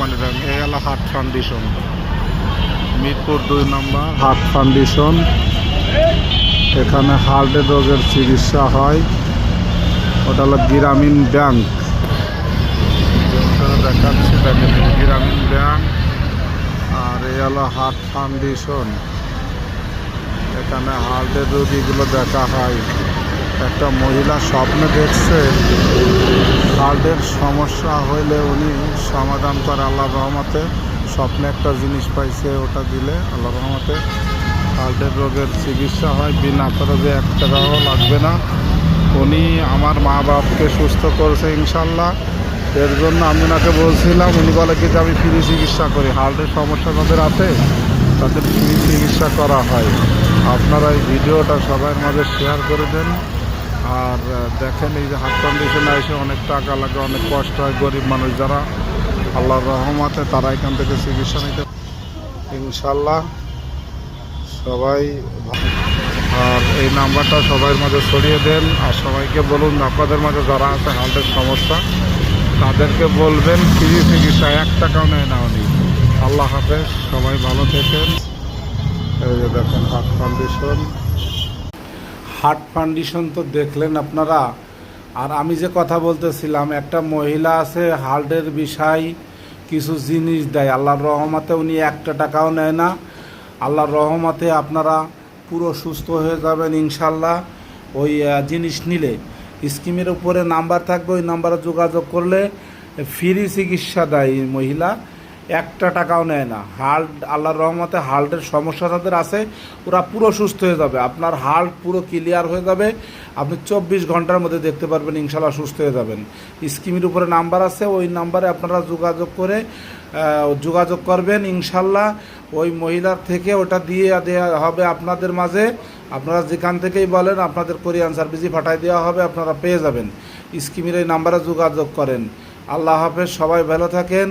রহিম এই হলো heart foundation. Mirpur দুই নম্বর। Heart foundation. এখানে হার্টের রোগের চিকিৎসা হয়। ওটা হলো গ্রামীণ ব্যাংক। দেখাচ্ছি, দেখেন, গ্রামীণ ব্যাংক আর এই হলো হার্ট ফাউন্ডেশন। এখানে হার্টের রোগীগুলো দেখা হয়। একটা মহিলা স্বপ্নে দেখছে হার্টের সমস্যা হইলে উনি সমাধান করে আল্লাহ রহমতে। স্বপ্নে একটা জিনিস পাইছে, ওটা দিলে আল্লাহ রহমতে। হার্টের রোগের চিকিৎসা হয়, বিনা খরচে এক টাকাও লাগবে না। উনি আমার মা বাপকে সুস্থ করেছে ইনশাল্লাহ এর জন্য আমি ওনাকে বলছিলাম, উনি বলে কি যে আমি ফ্রি চিকিৎসা করি। হার্টের সমস্যা যাদের আছে, তাদের ফ্রি চিকিৎসা করা হয়। আপনারা এই ভিডিওটা সবার মাঝে শেয়ার করে দেন। আর দেখেন এই যে হার্ট কন্ডিশনে এসে অনেক টাকা লাগে, অনেক কষ্ট হয় গরিব মানুষ যারা। আল্লাহর রহমতে তারা এখান থেকে চিকিৎসা নিতে ইনশাল্লাহ সবাই আর এই নাম্বারটা সবার মাঝে ছড়িয়ে দেন, আর সবাইকে বলুন আপনাদের মাঝে যারা আছে হার্টের সমস্যা, তাদেরকে বলবেন ফ্রি চিকিৎসা, এক টাকাও নেয় না উনি। আল্লাহ হাফেজ, সবাই ভালো থেকেন। এই যে দেখেন হার্ট কন্ডিশন হার্ট কন্ডিশন তো দেখলেন আপনারা। আর আমি যে কথা বলতেছিলাম, একটা মহিলা আছে হার্টের বিষয়, কিছু জিনিস দেয়। আল্লাহর রহমাতে উনি একটা টাকাও নেয় না। আল্লাহর রহমাতে আপনারা পুরো সুস্থ হয়ে যাবেন ইনশাল্লাহ ওই জিনিস নিলে। স্কিমের উপরে নাম্বার থাকবে, ওই নাম্বারে যোগাযোগ করলে ফ্রি চিকিৎসা দেয় মহিলা। একটা টাকাও নেয় না। হার্ট আল্লাহর রহমতে হার্টের সমস্যা তাদের আছে, ওরা পুরো সুস্থ হয়ে যাবে। আপনার হার্ট পুরো ক্লিয়ার হয়ে যাবে। আপনি চব্বিশ ঘণ্টার মধ্যে দেখতে পারবেন ইনশাল্লাহ সুস্থ হয়ে যাবেন। স্কিমের উপরে নাম্বার আছে, ওই নাম্বারে আপনারা যোগাযোগ করে যোগাযোগ করবেন ইনশাল্লাহ ওই মহিলার থেকে ওটা দিয়ে দেওয়া হবে আপনাদের মাঝে। আপনারা যেখান থেকেই বলেন, আপনাদের কোরিয়ান সার্ভিসই পাঠাই দেওয়া হবে, আপনারা পেয়ে যাবেন। স্কিমের এই নাম্বারে যোগাযোগ করেন। আল্লাহ হাফেজ, সবাই ভালো থাকেন।